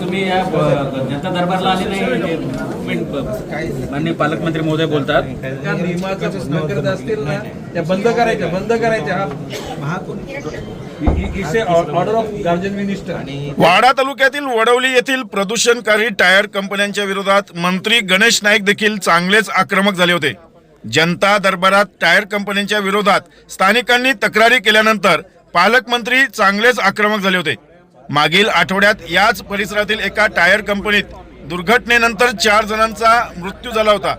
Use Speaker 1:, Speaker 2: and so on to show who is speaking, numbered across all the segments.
Speaker 1: तुम्ही या जनता दरबारला आले नाही माननीय पालकमंत्री महोदय बोलतात.
Speaker 2: त्या नियमाचा भंग करत असतील ना त्या बंद करायच्या बंद करायच्या हा इसे order of guardian minister
Speaker 3: Wada तालुक्यातील वडवली येथील प्रदूषणकारी टायर कंपन्यांच्या विरोधात मंत्री गणेश नाईक देखील चांगलेच आक्रमक झाले होते. जनता दरबारात टायर कंपन्यांच्या विरोधात स्थानिकांनी तक्रारी केल्यानंतर पालकमंत्री चांगलेच आक्रमक झाले होते. मागील आठवड्यात याच परिसरातील एका टायर कंपनीत दुर्घटनेनंतर चार जणांचा मृत्यू झाला होता.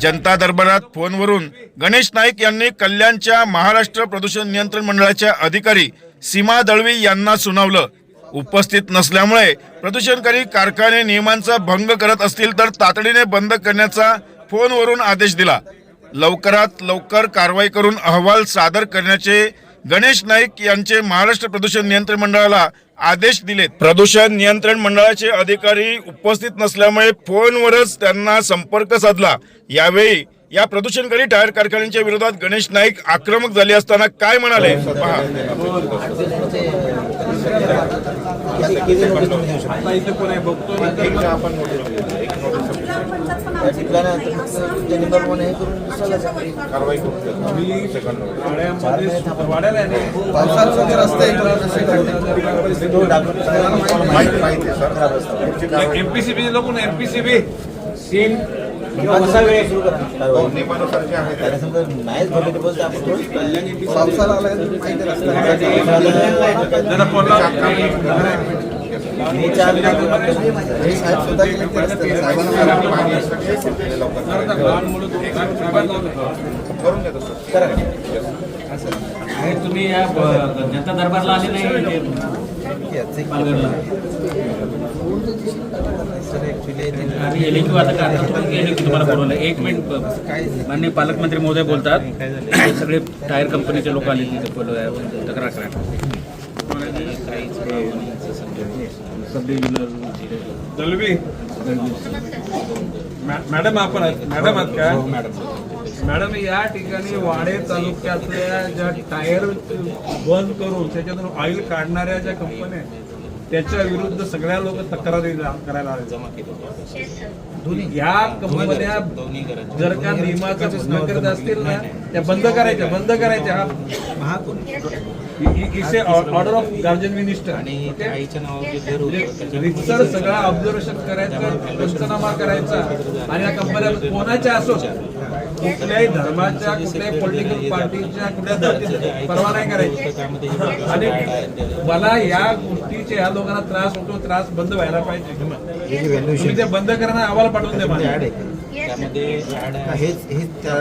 Speaker 3: जनता दरबारात फोनवरून गणेश नाईक यांनी कल्याणच्या महाराष्ट्र प्रदूषण नियंत्रण मंडळाच्या अधिकारी सीमा दळवी यांना सुनावलं. उपस्थित नसल्यामुळे प्रदूषणकारी कारखाने नियमांचा भंग करत असतील तर तातडीने बंद करण्याचा फोनवरून आदेश दिला. लवकरात लवकर कारवाई करून अहवाल सादर करण्याचे गणेश नाईक यांचे महाराष्ट्र प्रदूषण नियंत्रण मंडळाला आदेश दिलेत. प्रदूषण नियंत्रण मंडळाचे अधिकारी उपस्थित नसल्यामुळे फोनवरच त्यांना संपर्क साधला. यावेळी या प्रदूषणकारी टायर कारखान्यांच्या विरोधात गणेश नाईक आक्रमक झाले असताना काय म्हणाले? पहा.
Speaker 4: कारवाई रस्ते
Speaker 2: एमपीसीबी लोक एमपीसीबी
Speaker 1: सीन
Speaker 4: पावसाळा
Speaker 1: तुम्ही या जनता दरबारला आले नाही म्हणजे गेले तुम्ही तुम्हाला बोलवलं. एक मिनिट माननीय पालकमंत्री महोदय बोलतात. सगळे टायर कंपनीचे लोक आले तिथे तक्रार करायला
Speaker 2: दलवी. मॅडम आपण मॅडम आहात का? मॅडम या ठिकाणी वाडे तालुक्यातल्या ज्या टायर बंद करून त्याच्यातून ऑइल काढणाऱ्या ज्या कंपन्या आहेत त्याच्या विरुद्ध सगळ्या लोक तक्रारी करायला आले. या कंपन्या जर का नियमाचा भंग करत असतील ना त्या बंद करायच्या बंद करायच्या. हा इसे ऑर्डर ऑफ गार्जन मिनिस्टर रितसर सगळा ऑब्झर्वेशन करायचं पंचनामा करायचा आणि या कंपन्या कोणाच्या असो. कुठल्याही धर्माच्या कुठल्याही पॉलिटिकल पार्टीच्या कुठल्या जातीच्या परवा नाही करायची. आणि मला या गोष्टीचे या लोकांना त्रास होतो त्रास बंद व्हायला पाहिजे. तुम्ही ते बंद करणं अहवाल पाठवून द्या मला.
Speaker 4: हेच हेच त्या